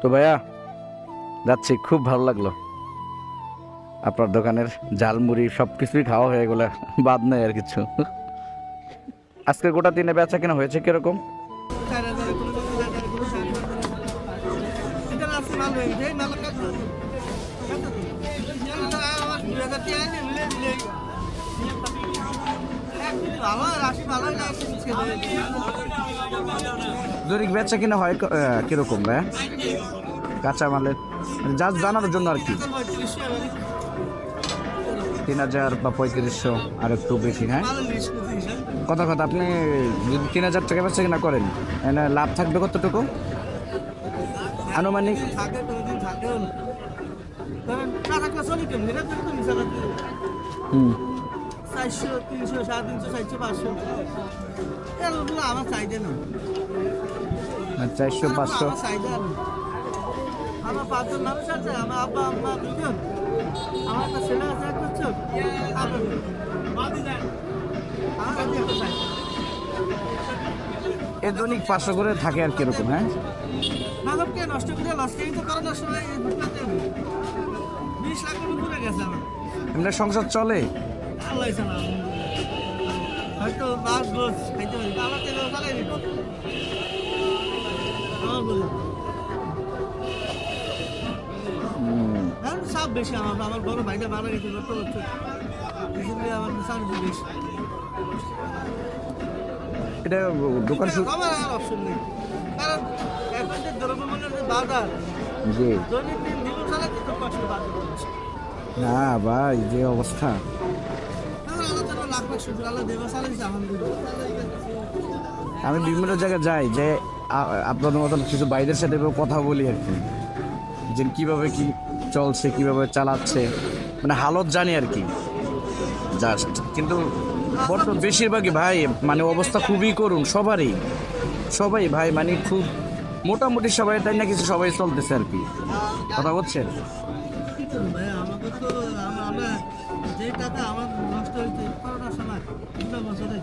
তো ভাইয়া, যাচ্ছি, খুব ভালো লাগল। আপনার দোকানের ঝালমুড়ি সব কিছুই খাওয়া হয়ে গেলো, বাদ নেই আর কিছু। আজকে গোটা দিনে বেচা কেনা হয়েছে কীরকম? যদি বেচা কিনা হয় কীরকম ভাইয়া কাঁচা মালের যা জানার জন্য আর কি। তিন হাজার বা পঁয়ত্রিশশো আর একটু বেশি হ্যাঁ? কথা কথা, আপনি যদি তিন হাজার টাকা বেচা কিনা করেন লাভ থাকবে কতটুকু? আনুমানিক? হুম। চারশো তিনশো সাড়ে তিনশো চারশো পাঁচশো। এগুলো আমার চাইদে না চারশো পাঁচশো। চাহিদা আমার পাঁচজন মানুষ আছে আমার আব্বা আম্মা দুজন। আমার একটা ছেলে আছে একটা চোখ আমার কাছে এ দৈনিক পাঁচশো করে থাকে আর কীরকম হ্যাঁ? মানবকে নষ্ট করে লস কেই তো করোনার সময় এই বিশ লাখের উপরে গেছে আমার। সংসার চলে? আল্লাহ জানা হয়তো খাইতে পারি তেল চালাই দিত আমার বলে চাপ বেশি আমার আমার বড় ভাইটা মারা গেছে গত বছর এই আমার চাপ বেশি এটা দোকান আমার আর অপশন নেই কারণ এখন যে দ্রব্যমূল্যের যে বাজার জি। দৈনিক দিন দিন চালাতে তো কষ্ট বাজার না ভাই যে অবস্থা। আমি বিভিন্ন জায়গায় যাই যে আপনাদের মতন কিছু বাইরের সাথে কথা বলি আর কি। যে কীভাবে কি চলছে, কীভাবে চালাচ্ছে মানে হালত জানি আর কি। জাস্ট কিন্তু বর্তমান বেশিরভাগই ভাই মানে অবস্থা খুবই করুন সবারই। সবাই ভাই মানে খুব মোটামুটি সবাই, তাই না কিছু সবাই চলতেছে আর কি? কথা বলছেন? ভাই? আমাদের তো আমরা যে টাকা আমার নষ্ট হয়েছে করোনার সময় দুটো বছরে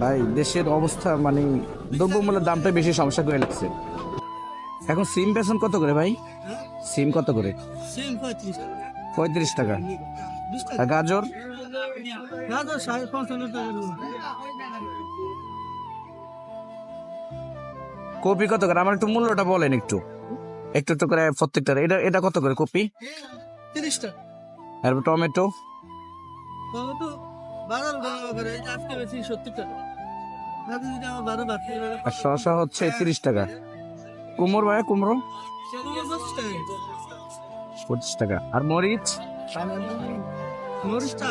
ভাই দেশের অবস্থা মানে দ্রব্যমূল্যের দামটা বেশি সমস্যা করে লাগছে। এখন সিম বেতন কত করে ভাই? সিম কত করে? সেম পঁয়ত্রিশ টাকা। গাজর? গাজর সাড়ে পঞ্চান্ন টাকা। কপি কত করে? আমার একটু মূল্যটা বলেন একটু। একটু একটু করে প্রত্যেকটা এটা এটা কত করে কপি? তিরিশ টাকা আর টমেটো আর শসা হচ্ছে তিরিশ টাকা। কুমড়ো ভাই কুমড়ো? পঁচিশ টাকা। আর মরিচ? মরিচটা